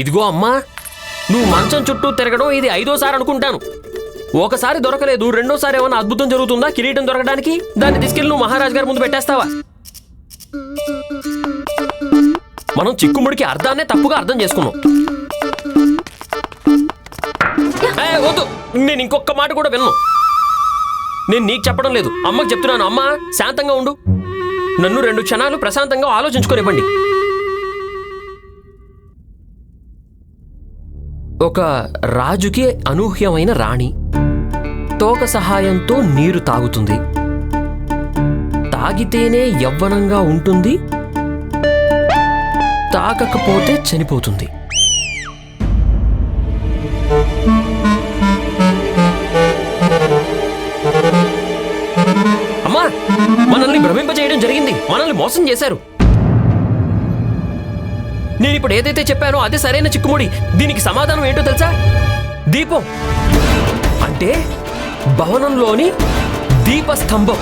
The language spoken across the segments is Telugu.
ఇదిగో అమ్మా నువ్వు మంచం చుట్టూ తిరగడం ఇది ఐదోసారి అనుకుంటాను. ఒకసారి దొరకలేదు రెండోసారి ఏమైనా అద్భుతం జరుగుతుందా కిరీటం దొరకడానికి? దాన్ని తీసుకెళ్ళి నువ్వు మహారాజ్ గారి ముందు పెట్టేస్తావా? మనం చిక్కుముడికి అర్థాన్నే తప్పుగా అర్థం చేసుకున్నాం. వద్దు నేను ఇంకొక మాట కూడా విన్ను. నేను నీకు చెప్పడం లేదు అమ్మకి చెప్తున్నాను అమ్మ శాంతంగా ఉండు. నన్ను రెండు క్షణాలు ప్రశాంతంగా ఆలోచించుకోనివ్వండి. ఒక రాజుకి అనూహ్యమైన రాణి. తోక సహాయంతో నీరు తాగుతుంది. తాగితేనే యవ్వనంగా ఉంటుంది. తాగకపోతే చనిపోతుంది. అమ్మా మనల్ని భ్రమింపజేయడం జరిగింది. మనల్ని మోసం చేశారు. నేను ఇప్పుడు ఏదైతే చెప్పానో అదే సరైన చిక్కుముడి. దీనికి సమాధానం ఏంటో తెలుసా? దీపం. అంటే భవనంలోని దీపస్తంభం.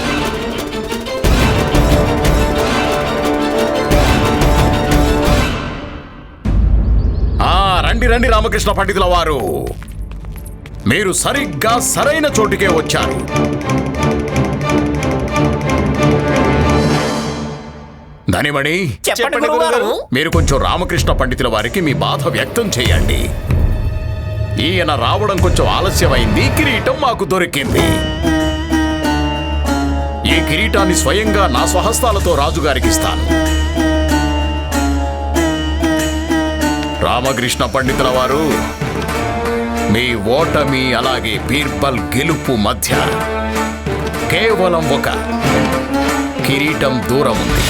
రండి రండి రామకృష్ణ పండితుల వారు. మీరు సరిగ్గా సరైన చోటుకే వచ్చారు. ధనిమణి. చెప్పండి గురువుగారు. మీరు కొంచెం రామకృష్ణ పండితుల వారికి మీ బాధ వ్యక్తం చేయండి. ఈయన రావడం కొంచెం ఆలస్యమైంది. కిరీటం మాకు దొరికింది. ఈ కిరీటాన్ని స్వయంగా నా స్వహస్తాలతో రాజుగారికి ఇస్తాను. రామకృష్ణ పండితుల వారు మీ ఓటమి అలాగే బీర్బల్ గెలుపు మధ్య కేవలం ఒక కిరీటం దూరం ఉంది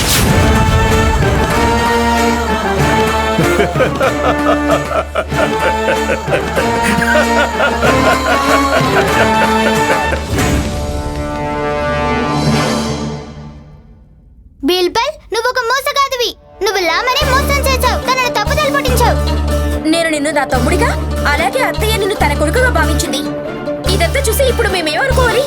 బీల్బల్ నువ్వు ఒక మోసగాదివి నువ్వు లామని మోసం చేశావు. తనను తప్పుదలు పట్టించావు నేను నిన్ను నా తమ్ముడిగా అలాగే అత్తయ్య నిన్ను తన కొడుకుగా భావించింది. ఇదంతా చూసి ఇప్పుడు మేమేమనుకోవాలి?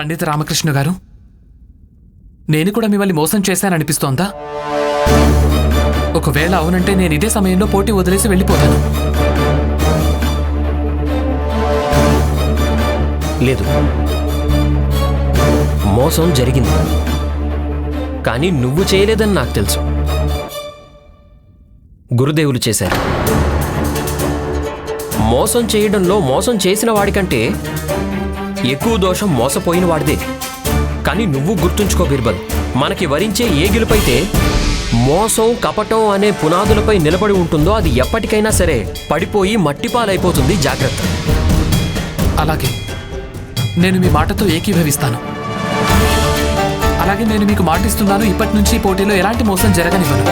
పండిత రామకృష్ణ గారు? నేను కూడా మిమ్మల్ని మోసం చేశాననిపిస్తోందా? ఒకవేళ అవునంటే నేను ఇదే సమయంలో పోటీ వదిలేసి వెళ్ళిపోతాను. లేదు. మోసం జరిగింది. కానీ నువ్వు చేయలేదని నాకు తెలుసు. గురుదేవులు చేశారు. మోసం చేయడంలో మోసం చేసిన వాడికంటే ఎక్కువ దోషం మోసపోయిన వాడిదే. కానీ నువ్వు గుర్తుంచుకో బీర్బల్ మనకి వరించే ఏ గెలుపైతే మోసం కపటం అనే పునాదులపై నిలబడి ఉంటుందో అది ఎప్పటికైనా సరే పడిపోయి మట్టిపాలైపోతుంది జాగ్రత్త. అలాగే నేను మీ మాటతో ఏకీభవిస్తాను. అలాగే నేను మీకు మాటిస్తున్నాను ఇప్పటి నుంచి పోటీలో ఎలాంటి మోసం జరగనివ్వను.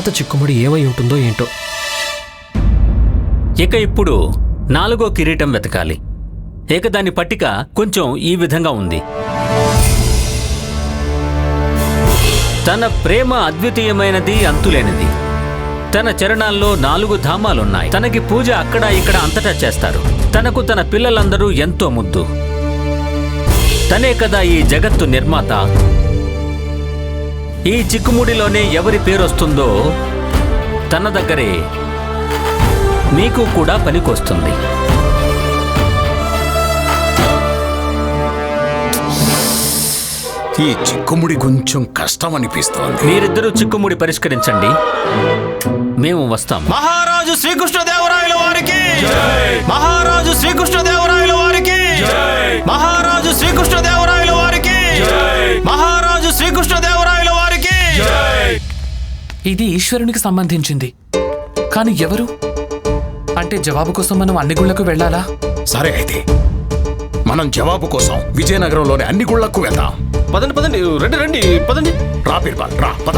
తర్వాత చిక్కుముడి ఏమై ఉంటుందో ఏంటో. ఇక ఇప్పుడు నాలుగో కిరీటం వెతకాలి. ఇక దాని పట్టిక కొంచెం ఈ విధంగా ఉంది. తన ప్రేమ అద్వితీయమైనది అంతులేనిది. తన చరణాల్లో నాలుగు ధామాలున్నాయి. తనకి పూజ అక్కడ ఇక్కడ అంతటా చేస్తారు. తనకు తన పిల్లలందరూ ఎంతో ముద్దు. తనే కదా ఈ జగత్తు నిర్మాత. ఈ చిక్కుముడిలోనే ఎవరి పేరొస్తుందో తన దగ్గరే మీకు కూడా పనికొస్తుంది. ఈ చిక్కుముడి కొంచెం కష్టం అనిపిస్తోంది మీరిద్దరూ చిక్కుముడి పరిష్కరించండి. మేము వస్తాం మహారాజు శ్రీకృష్ణదేవరాయల వారికి! మహారాజు శ్రీకృష్ణదేవరాయల వారికి! మహారాజు శ్రీకృష్ణదేవరాయల ఇది ఈశ్వరునికి సంబంధించింది. కానీ ఎవరు? అంటే జవాబు కోసం మనం అన్ని గుళ్ళకు వెళ్ళాలా? సరే అయితే. మనం జవాబు కోసం విజయనగరంలోని అన్ని గుళ్ళకు వెళ్దాం. పదండి పదండి. రండి రండి. పదండి. రా బీర్బల్ రా పద.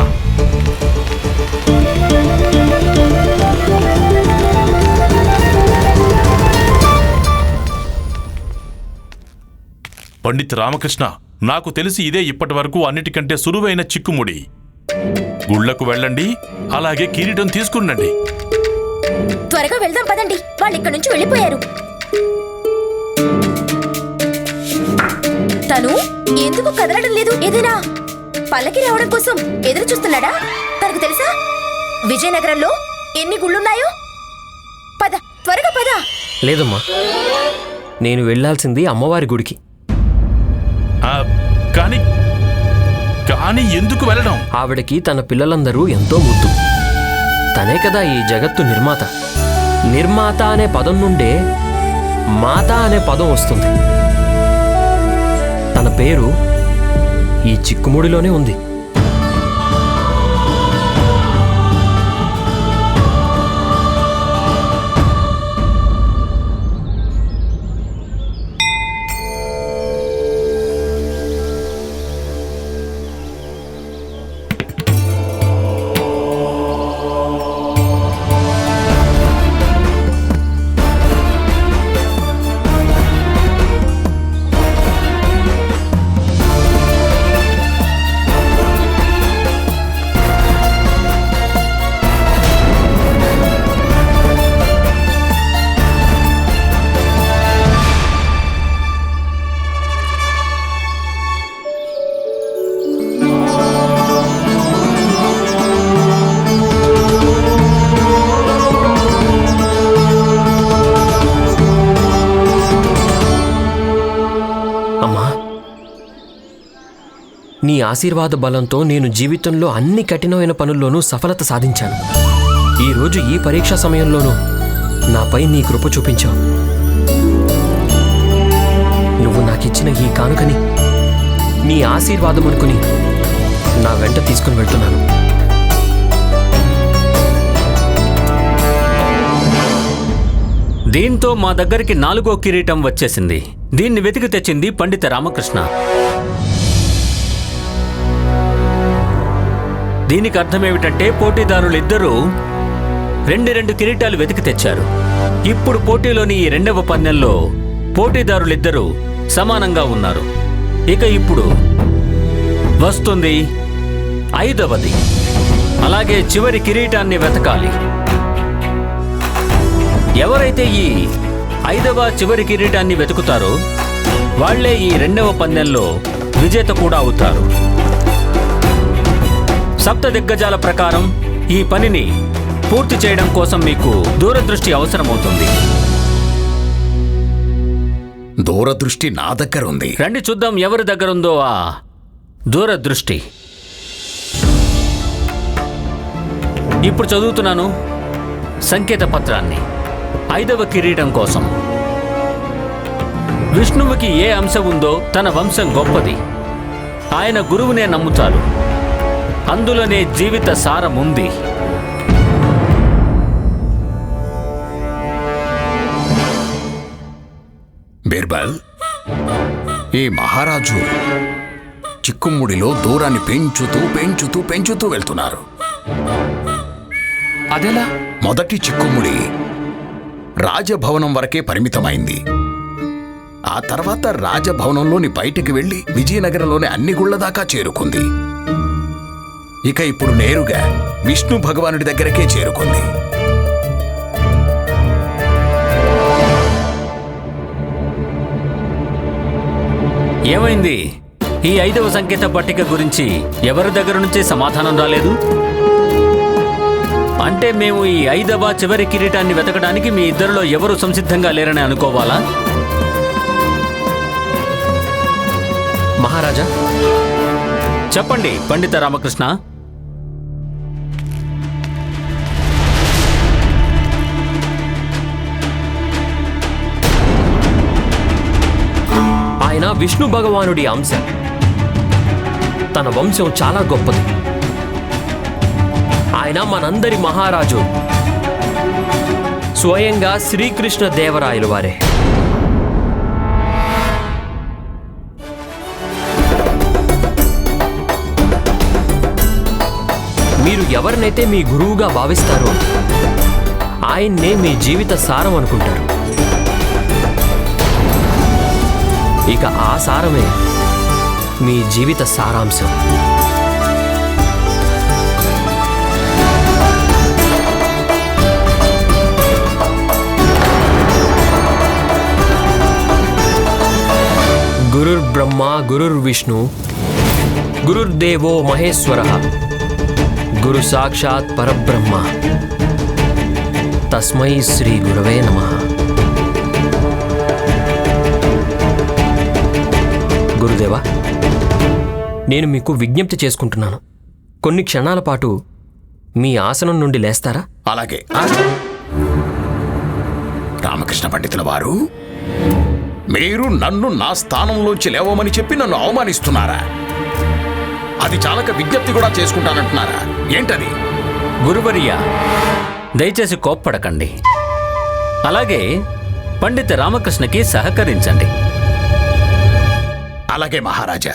పండిత్ రామకృష్ణ నాకు తెలిసి ఇదే ఇప్పటి వరకు అన్నిటికంటే సులువైన చిక్కుముడి. గుళ్ళకు వెళ్ళండి అలాగే కిరీటం తీసుకునండి త్వరగా వెళ్దాం పదండి. వాళ్ళు ఇక్కడి నుంచి వెళ్ళిపోయారు. తను ఎందుకు కదలడం లేదు? ఏదైనా పల్లకి రావడం కోసం ఎదురు చూస్తున్నాడా? తనకు తెలుసా? విజయనగరంలో ఎన్ని గుళ్ళున్నాయో? పద త్వరగా పద. లేదమ్మా. నేను వెళ్ళాల్సింది అమ్మవారి గుడికి. ఆ, కానీ కానీ ఎందుకు వెళ్ళడం? ఆవిడకి తన పిల్లలందరూ ఎంతో ముద్దు. తనే కదా ఈ జగత్తు నిర్మాత. నిర్మాత అనే పదం నుండే మాత అనే పదం వస్తుంది. తన పేరు ఈ చిక్కుముడిలోనే ఉంది. ఆశీర్వాద బలంతో నేను జీవితంలో అన్ని కఠినమైన పనుల్లోనూ సఫలత సాధించాను. ఈరోజు ఈ పరీక్షా సమయంలోనూ నాపై నీ కృప చూపించావు. నువ్వు నాకిచ్చిన ఈ కానుకని నీ ఆశీర్వాదం అనుకుని నా వెంట తీసుకుని వెళ్తున్నాను. దీంతో మా దగ్గరికి నాలుగో కిరీటం వచ్చేసింది. దీన్ని వెతికి తెచ్చింది పండిత రామకృష్ణ. దీనికి అర్థమేమిటంటే పోటీదారులిద్దరూ రెండు రెండు కిరీటాలు వెతికి తెచ్చారు. ఇప్పుడు పోటీలోని ఈ రెండవ పందెంలో పోటీదారులిద్దరూ సమానంగా ఉన్నారు. ఇక ఇప్పుడు వస్తుంది ఐదవది. అలాగే చివరి కిరీటాన్ని వెతకాలి. ఎవరైతే ఈ ఐదవ చివరి కిరీటాన్ని వెతుకుతారో వాళ్ళే ఈ రెండవ పందెంలో విజేత కూడా అవుతారు. సప్త దిగ్గజాల ప్రకారం ఈ పనిని పూర్తి చేయడం కోసం మీకు దూరదృష్టి అవసరమవుతుంది. దూరదృష్టి నా దగ్గర ఉంది. రండి చూద్దాం ఎవరి దగ్గరుందో ఆ దూరదృష్టి. ఇప్పుడు చదువుతున్నాను సంకేత పత్రాన్ని. ఐదవ కిరీటం కోసం. విష్ణువుకి ఏ అంశం ఉందో తన వంశం గొప్పది. ఆయన గురువునే నమ్ముతారు. అందులోనే జీవిత సారం ఉంది. బీర్బల్ ఈ మహారాజు చిక్కుముడిలో దూరాన్ని పెంచుతూ పెంచుతూ పెంచుతూ వెళ్తున్నారు. అదెలా? మొదటి చిక్కుముడి రాజభవనం వరకే పరిమితమైంది. ఆ తర్వాత రాజభవనంలోని బయటికి వెళ్ళి విజయనగరంలోని అన్ని గుళ్ళ దాకా చేరుకుంది. ఇక ఇప్పుడు నేరుగా విష్ణు భగవానుడి దగ్గరకే చేరుకుంది. ఏమైంది? ఈ ఐదవ సంకేత పట్టిక గురించి ఎవరి దగ్గర నుంచి సమాధానం రాలేదు? అంటే మేము ఈ ఐదవ చివరి కిరీటాన్ని వెతకడానికి మీ ఇద్దరిలో ఎవరు సంసిద్ధంగా లేరని అనుకోవాలా? మహారాజా? చెప్పండి పండిత రామకృష్ణ. విష్ణు భగవానుడి అంశ. తన వంశం చాలా గొప్పది. ఆయన మనందరి మహారాజు. స్వయంగా శ్రీకృష్ణ దేవరాయలు వారే. మీరు ఎవరినైతే మీ గురువుగా భావిస్తారో ఆయన్నే మీ జీవిత సారం అనుకుంటారు. ఇక ఆ సారమే మీ జీవిత సారాంశం. గురుర్ బ్రహ్మ గురుర్ విష్ణు గురుర్దేవో మహేశ్వర గురు సాక్షాత్ పరబ్రహ్మ. తస్మై శ్రీ గురవే నమః. గురుదేవా నేను మీకు విజ్ఞప్తి చేసుకుంటున్నాను. కొన్ని క్షణాల పాటు మీ ఆసనం నుండి లేస్తారా? అలాగే? రామకృష్ణ పండితుల వారు మీరు నన్ను నా స్థానంలోంచి లేవమని చెప్పి నన్ను అవమానిస్తున్నారా? అది చాలక విజ్ఞప్తి కూడా చేసుకుంటానంటున్నారా? ఏంటది? గురువర్య దయచేసి కోప్పడకండి. అలాగే పండిత రామకృష్ణకి సహకరించండి. అలాగే మహారాజా.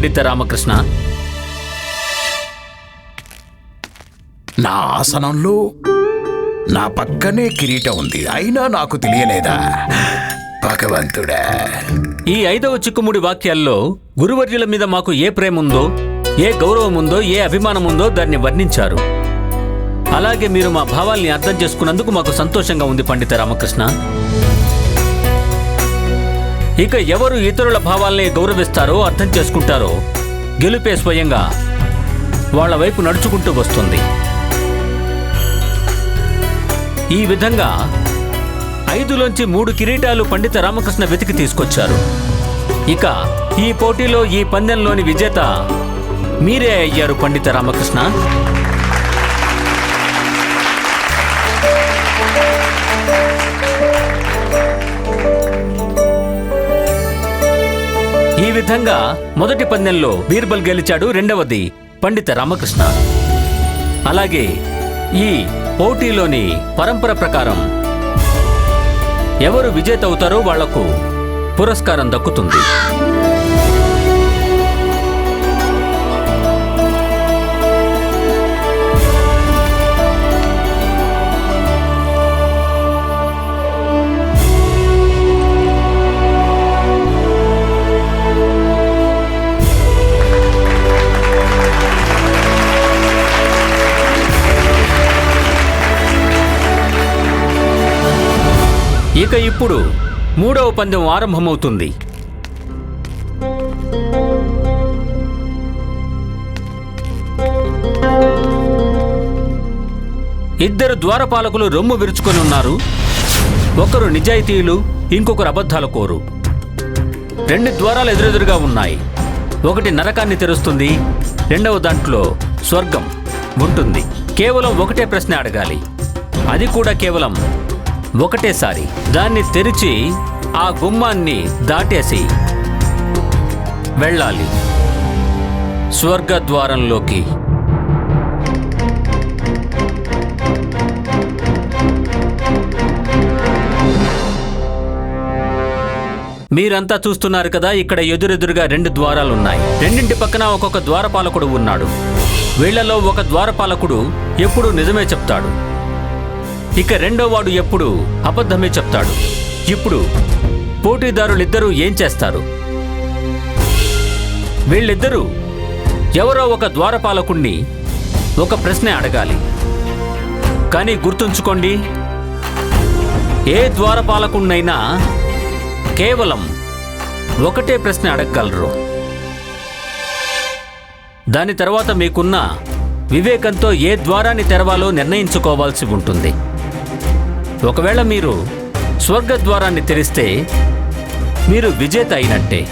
పండిత రామకృష్ణ. నా ఆసనంలో నా పక్కనే కిరీటం ఉంది. అయినా నాకు తెలియలేదా? భగవంతుడా. ఈ ఐదవ చిక్కుముడి వాక్యాల్లో గురువర్యుల మీద మాకు ఏ ప్రేమ ఉందో ఏ గౌరవం ఉందో ఏ అభిమానం ఉందో దాన్ని వర్ణించారు. అలాగే మీరు మా భావాల్ని అర్థం చేసుకున్నందుకు మాకు సంతోషంగా ఉంది పండిత రామకృష్ణ. ఇక ఎవరు ఇతరుల భావాల్ని గౌరవిస్తారో అర్థం చేసుకుంటారో గెలుపే స్వయంగా వాళ్ళ వైపు నడుచుకుంటూ వస్తుంది. ఈ విధంగా ఐదులోంచి మూడు కిరీటాలు పండిత రామకృష్ణ వెతికి తీసుకొచ్చారు. ఇక ఈ పోటీలో ఈ పందెంలోని విజేత మీరే అయ్యారు పండిత రామకృష్ణ. విధంగా మొదటి పందెంలో బీర్బల్ గెలిచాడు రెండవది పండిత రామకృష్ణ. అలాగే ఈ పోటీలోని పరంపర ప్రకారం ఎవరు విజేత అవుతారో వాళ్ళకు పురస్కారం దక్కుతుంది. ఇప్పుడు మూడవ పందెం ఆరంభమవుతుంది. ఇద్దరు ద్వారపాలకులు రొమ్ము విరుచుకొని ఉన్నారు. ఒకరు నిజాయితీలు ఇంకొకరు అబద్ధాల కోరు. రెండు ద్వారాలు ఎదురెదురుగా ఉన్నాయి. ఒకటి నరకాన్ని తెరుస్తుంది రెండవ దాంట్లో స్వర్గం ఉంటుంది. కేవలం ఒకటే ప్రశ్న అడగాలి. అది కూడా కేవలం ఒకటేసారి దాన్ని తెరిచి ఆ గుమ్మాన్ని దాటేసి వెళ్ళాలి. స్వర్గద్వారంలోకి. మీరంతా చూస్తున్నారు కదా ఇక్కడ ఎదురెదురుగా రెండు ద్వారాలు ఉన్నాయి రెండింటి పక్కన ఒక్కొక్క ద్వారపాలకుడు ఉన్నాడు. వీళ్ళలో ఒక ద్వారపాలకుడు ఎప్పుడూ నిజమే చెప్తాడు. ఇక రెండో వాడు ఎప్పుడు అబద్ధమే చెప్తాడు. ఇప్పుడు పోటీదారులిద్దరూ ఏం చేస్తారు? వీళ్ళిద్దరూ ఎవరో ఒక ద్వారపాలకుణ్ణి ఒక ప్రశ్న అడగాలి. కానీ గుర్తుంచుకోండి ఏ ద్వారపాలకుణ్ణైనా కేవలం ఒకటే ప్రశ్న అడగగలరు. దాని తర్వాత మీకున్న వివేకంతో ఏ ద్వారాన్ని తెరవాలో నిర్ణయించుకోవాల్సి ఉంటుంది. ఒకవేళ మీరు స్వర్గ ద్వారాన్ని తెరిస్తే మీరు విజేత అయినట్టే.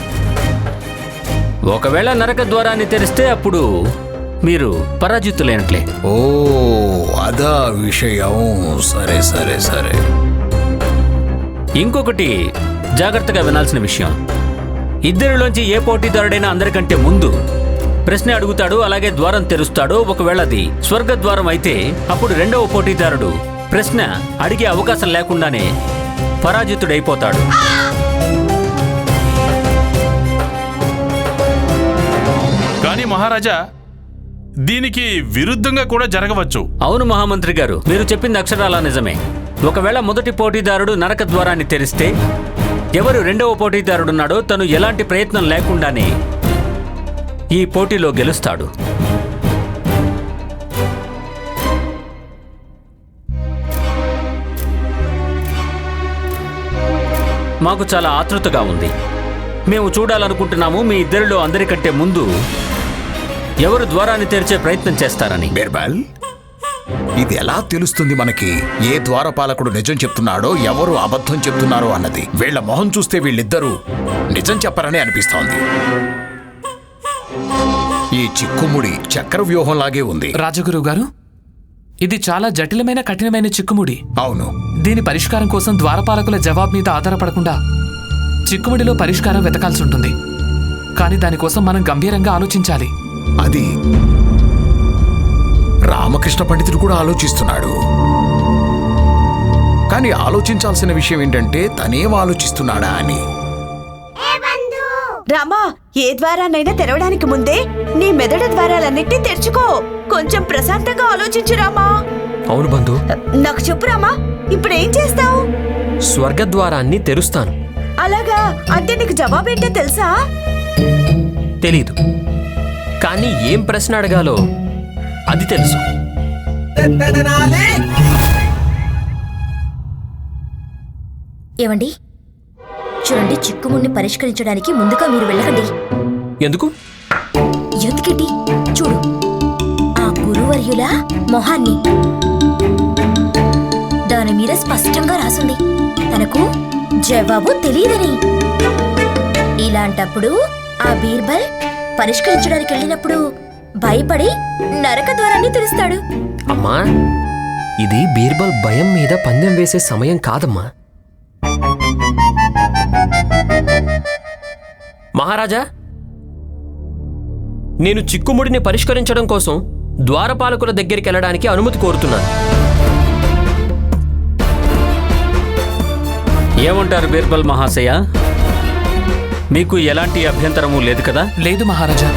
ఒకవేళ నరక ద్వారాన్ని తెరిస్తే అప్పుడు మీరు పరాజితులైనట్లే. ఓ అదా విషయం. సరే సరే సరే. ఇంకొకటి జాగ్రత్తగా వినాల్సిన విషయం. ఇద్దరిలోంచి ఏ పోటీదారుడైనా అందరికంటే ముందు ప్రశ్న అడుగుతాడు అలాగే ద్వారం తెరుస్తాడు. ఒకవేళ అది స్వర్గ ద్వారం అయితే అప్పుడు రెండవ పోటీదారుడు ప్రశ్న అడిగే అవకాశం లేకుండానే పరాజితుడైపోతాడు. కానీ మహారాజా దీనికి విరుద్ధంగా కూడా జరగవచ్చు. అవును మహామంత్రి గారు మీరు చెప్పింది అక్షరాల నిజమే. ఒకవేళ మొదటి పోటీదారుడు నరక ద్వారాన్ని తెరిస్తే ఎవరు రెండవ పోటీదారుడున్నాడో తను ఎలాంటి ప్రయత్నం లేకుండానే ఈ పోటీలో గెలుస్తాడు. మాకు చాలా ఆతృతగా ఉంది. మేము చూడాలనుకుంటున్నాము మీ ఇద్దరిలో అందరికంటే ముందు ఎవరు ద్వారాన్ని తెరిచే ప్రయత్నం చేస్తారని. బీర్బల్ ఇది ఎలా తెలుస్తుంది మనకి? ఏ ద్వారపాలకుడు నిజం చెప్తున్నాడో ఎవరు అబద్ధం చెప్తున్నారో అన్నది. వీళ్ళ మొహం చూస్తే వీళ్ళిద్దరూ నిజం చెప్పరని అనిపిస్తోంది. ఈ చిక్కుముడి చక్ర వ్యూహంలాగే ఉంది. రాజగురువు గారు ఇది చాలా జటిలమైన కఠినమైన చిక్కుముడి. అవును. దీని పరిష్కారం కోసం ద్వారపాలకుల జవాబు మీద ఆధారపడకుండా చిక్కుముడిలో పరిష్కారం వెతకాల్సి ఉంటుంది. కానీ దానికోసం మనం గంభీరంగా ఆలోచించాలి. అది రామకృష్ణ పండితుడు కూడా ఆలోచిస్తున్నాడు. కానీ ఆలోచించాల్సిన విషయం ఏంటంటే తనేం ఆలోచిస్తున్నాడా అని. రామా ఏ ద్వారానైనా తెరవడానికి ముందే నీ మెదడు ద్వారాలన్నిటినీ తెరుచుకో. కొంచెం ప్రశాంతంగా ఆలోచించు రామా. అవును బంధు. నాకు చెప్పు రామా ఇప్పుడు ఏం చేస్తావు? స్వర్గద్వారాన్ని తెరుస్తాను. అలాగా? అంటే నీకు జవాబేంటో తెలుసా? తెలీదు. కానీ ఏం ప్రశ్న అడగాలో అది తెలుసు. ఏమండి? చూడండి చిక్కుముడిని పరిష్కరించడానికి ముందుగా మీరు వెళ్ళకండి. ఎందుకు? ఎందుకండి చూడు. ఆ గురువర్యుల మొహాన్ని దాని మీద స్పష్టంగా రాసుంది. తనకు జవాబు తెలియదని. ఇలాంటప్పుడు ఆ బీర్బల్ పరిష్కరించడానికి వెళ్ళినప్పుడు భయపడి నరక ద్వారాన్ని తెరుస్తాడు అమ్మా ఇది బీర్బల్ భయం మీద పందెం వేసే సమయం కాదమ్మా. మహారాజా నేను చిక్కుముడిని పరిష్కరించడం కోసం ద్వారపాలకుల దగ్గరికి వెళ్ళడానికి అనుమతి కోరుతున్నాను. ఏమంటారు బీర్బల్ మహాశయ? మీకు ఎలాంటి అభ్యంతరము లేదు కదా? లేదు మహారాజా.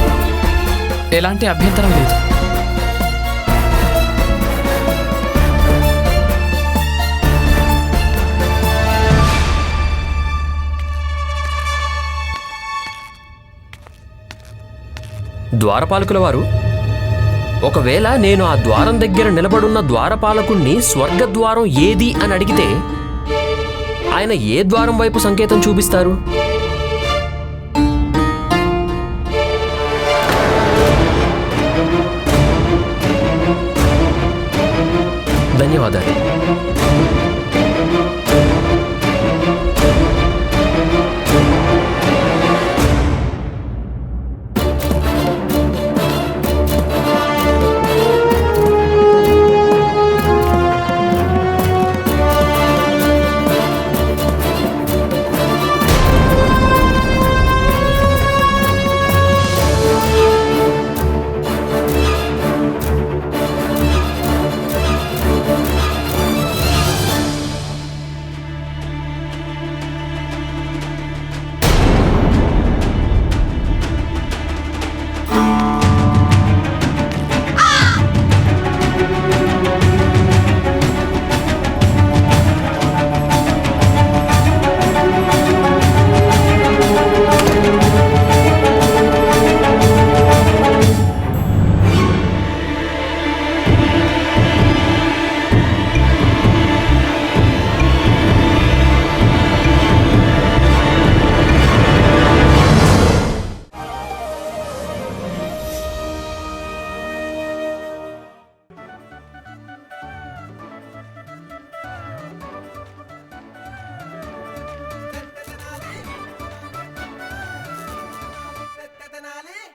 ఎలాంటి అభ్యంతరం లేదు. ద్వారపాలకుల వారు? ఒకవేళ నేను ఆ ద్వారం దగ్గర నిలబడున్న ద్వారపాలకుణ్ణి స్వర్గద్వారం ఏది అని అడిగితే ఆయన ఏ ద్వారం వైపు సంకేతం చూపిస్తారు? ధన్యవాదాలు.